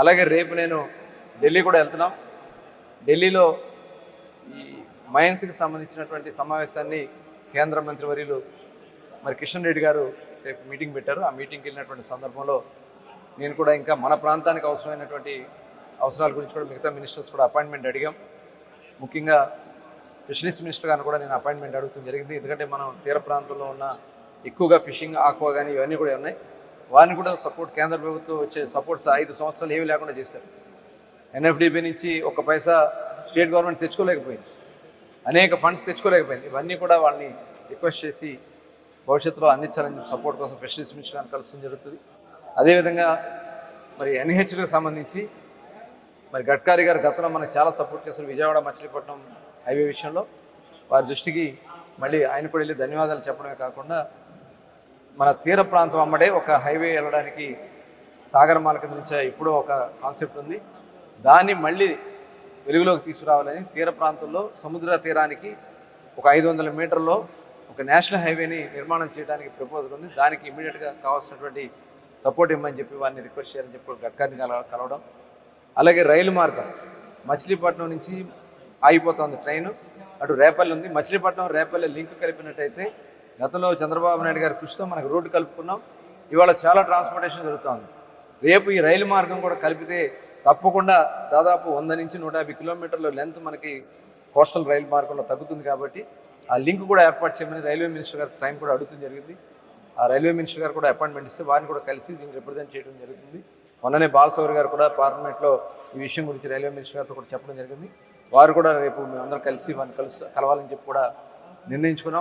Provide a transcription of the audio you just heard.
అలాగే రేపు నేను ఢిల్లీ కూడా వెళ్తున్నాం. ఢిల్లీలో ఈ మైన్స్కి సంబంధించినటువంటి సమావేశాన్ని కేంద్ర మంత్రివర్యులు మరి కిషన్ రెడ్డి గారు రేపు మీటింగ్ పెట్టారు. ఆ మీటింగ్కి వెళ్ళినటువంటి సందర్భంలో నేను కూడా ఇంకా మన ప్రాంతానికి అవసరమైనటువంటి అవసరాల గురించి కూడా మిగతా మినిస్టర్స్ కూడా అపాయింట్మెంట్ అడిగాం. ముఖ్యంగా ఫిషరీస్ మినిస్టర్ గారిని కూడా నేను అపాయింట్మెంట్ అడుగుతుంది జరిగింది. ఎందుకంటే మనం తీర ప్రాంతంలో ఉన్న ఎక్కువగా ఫిషింగ్ ఆక్వా కానీ ఇవన్నీ కూడా ఉన్నాయి. వారిని కూడా సపోర్ట్ కేంద్ర ప్రభుత్వం వచ్చే సపోర్ట్స్ ఐదు సంవత్సరాలు ఏమీ లేకుండా చేశారు. ఎన్ఎఫ్డిబి నుంచి ఒక పైసా స్టేట్ గవర్నమెంట్ తెచ్చుకోలేకపోయింది. అనేక ఫండ్స్ తెచ్చుకోలేకపోయింది. ఇవన్నీ కూడా వాళ్ళని రిక్వెస్ట్ చేసి భవిష్యత్తులో అందించాలని సపోర్ట్ కోసం ఫెసిలిటీస్ మినిస్టర్ కలుస్తుంది జరుగుతుంది. అదేవిధంగా మరి ఎన్హెచ్లకు సంబంధించి మరి గడ్కారీ గారు గతంలో మనకు చాలా సపోర్ట్ చేశారు విజయవాడ మచిలీపట్నం హైవే విషయంలో. వారి దృష్టికి మళ్ళీ ఆయన కూడా వెళ్ళి ధన్యవాదాలు చెప్పడమే కాకుండా మన తీర ప్రాంతం అమ్మడే ఒక హైవే వెళ్ళడానికి సాగరమాల కింద నుంచి ఇప్పుడు ఒక కాన్సెప్ట్ ఉంది. దాన్ని మళ్ళీ వెలుగులోకి తీసుకురావాలని తీర ప్రాంతంలో సముద్ర తీరానికి ఒక ఐదు వందల మీటర్లో ఒక నేషనల్ హైవేని నిర్మాణం చేయడానికి ప్రపోజల్ ఉంది. దానికి ఇమీడియట్గా కావాల్సినటువంటి సపోర్ట్ ఇవ్వమని చెప్పి వారిని రిక్వెస్ట్ చేయాలని చెప్పి గడ్కర్ని కల కలవడం. అలాగే రైలు మార్గం మచిలీపట్నం నుంచి ఆగిపోతుంది ట్రైన్. అటు రేపల్లి ఉంది. మచిలీపట్నం రేపల్లి లింక్ కలిపినట్టయితే గతంలో చంద్రబాబు నాయుడు గారి కృషితో మనకు రోడ్డు కలుపుకున్నాం. ఇవాళ చాలా ట్రాన్స్పోర్టేషన్ జరుగుతుంది. రేపు ఈ రైలు మార్గం కూడా కలిపితే తప్పకుండా దాదాపు వంద నుంచి నూట యాభై కిలోమీటర్ల లెంత్ మనకి కోస్టల్ రైలు మార్గంలో తగ్గుతుంది కాబట్టి ఆ లింక్ కూడా ఏర్పాటు చేయమని రైల్వే మినిస్టర్ గారు టైం కూడా అడుగుతుంది జరిగింది. ఆ రైల్వే మినిస్టర్ గారు కూడా అపాయింట్మెంట్ ఇస్తే వారిని కూడా కలిసి దీన్ని రిప్రజెంట్ చేయడం జరుగుతుంది. మొన్ననే బాలసౌరి గారు కూడా పార్లమెంట్లో ఈ విషయం గురించి రైల్వే మినిస్టర్ గారితో కూడా చెప్పడం జరిగింది. వారు కూడా రేపు మేమందరం కలిసి వారిని కలుసు కలవాలని చెప్పి కూడా నిర్ణయించుకున్నాం.